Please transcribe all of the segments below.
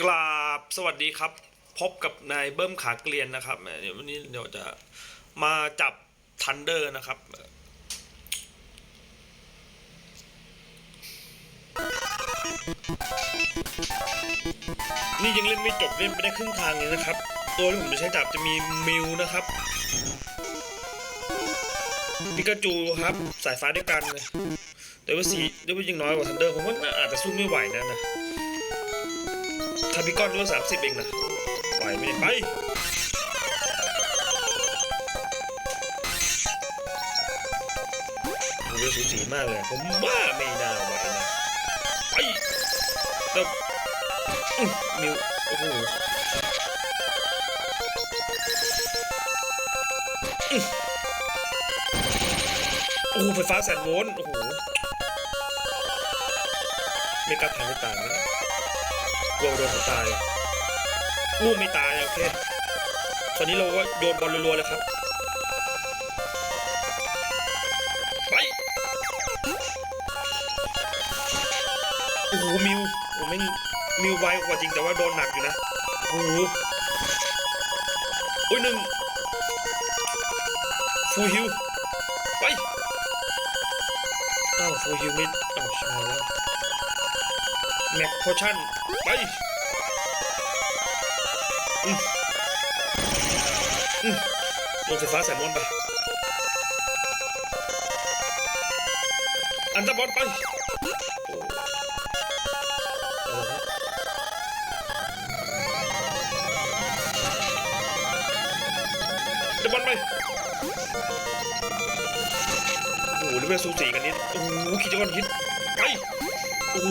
กราบสวัสดีครับ พบกับนายเบิ้มขาเกลียนนะครับเดี๋ยววันนี้เดี๋ยวจะมาจับทันเดอร์นะครับ นี่ยังเล่นไม่จบเล่นไปได้ครึ่งทางเลยนะครับ ตัวที่ผมจะใช้จับจะมีมิวนะครับปิกาจูครับ สายฟ้าด้วยกันเลยแต่ว่าสีแต่ว่ายังน้อยกว่าทันเดอร์ผมว่าน่าอาจจะสู้ไม่ไหวนะนะาร์บิคอนด้วยสามสิบเองนะไหวไหมเนี่ยไปโอ้โหสูสีมากเลย ผมว่าไม่น่าไหวนะไปแต่อื้อมิวโอ้โหอื้อโอ้โหไฟฟ้าแสนโวลต์โอ้โหไม่กล้าทำให้ตายนะ กลัวโดนเขาตายอู้ไม่ตายโอเคคราวนี้เราก็โยนบอลรัวๆเลยครับไปโอ้โหมิวโอ้ไม่มิวไวกว่าจริงแต่ว่าโดนหนักอยู่นะโอ้โหโอ้ยหนึ่งฟูฮิวไปอ้าวฟูฮิวไม่อ้าวใช่แล้ว แม็กโพชั่น ไปโดนไฟฟ้าใส่มอนไป อันตะบอลไปเดบอลไป โอ้โหหรือว่าสูสีกันนิด โอ้โหคิดจะก่อนคิดไป โอ้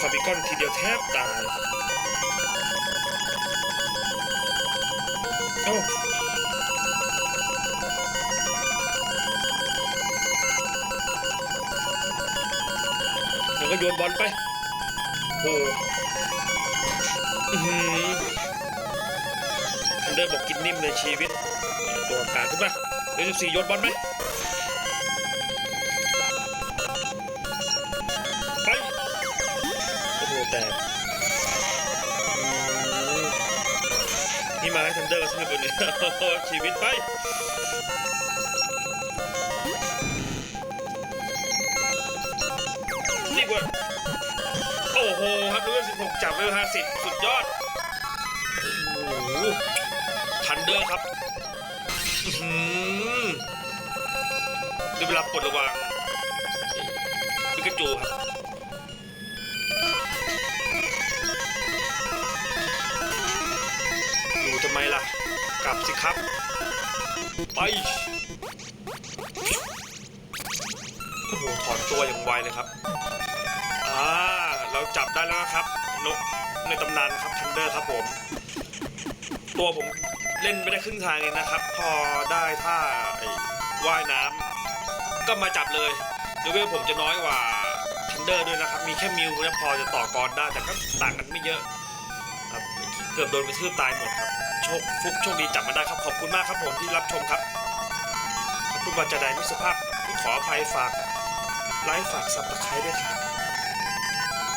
คาร์บิคอนทีเดียวแทบตายโอ้แล้วก็โยนบอลไป โอ้อื้อหือทันเดอร์บอกกินนิ่มเลยชีวิต ตัวกลางขึ้นมาเดี๋ยวสี่โยนบอลไปไแตกนี่มาให้ทันเดอร์กับสนุกเลยชีวิตไปนี่กว่าโอ้โหครับรู้ว่าสิบหกจับไว้ห้าสิบสุดยอดอทันเดอร์ครับดูเวลาปลดระวางปิกาจูครับำไมล่ะ กลับสิครับ ไปโอ้โหถอนตัวอย่างไวเลยครับ อ่า เราจับได้แล้วนะครับ นกในตำนานครับทันเดอร์ครับผม ตัวผมเล่นไม่ได้ครึ่งทางเองนะครับ พอได้ท่าว่ายน้ำก็มาจับเลยเดี๋ยวเวลผมจะน้อยกว่าทันเดอร์ด้วยนะครับ มีแค่มิวเนี่ยพอจะต่อกรได้แต่ก็ต่างกันไม่เยอะครับเกือบโดนกระทืบตายหมดครับ ชคฟุกโชคดีจับมาได้ครับขอบคุณมากครับผมที่รับชมครับขอบคุณวันจะได้มิสภาพขออภัยฝากไลค์ฝากซับสไครต์ด้วยครับ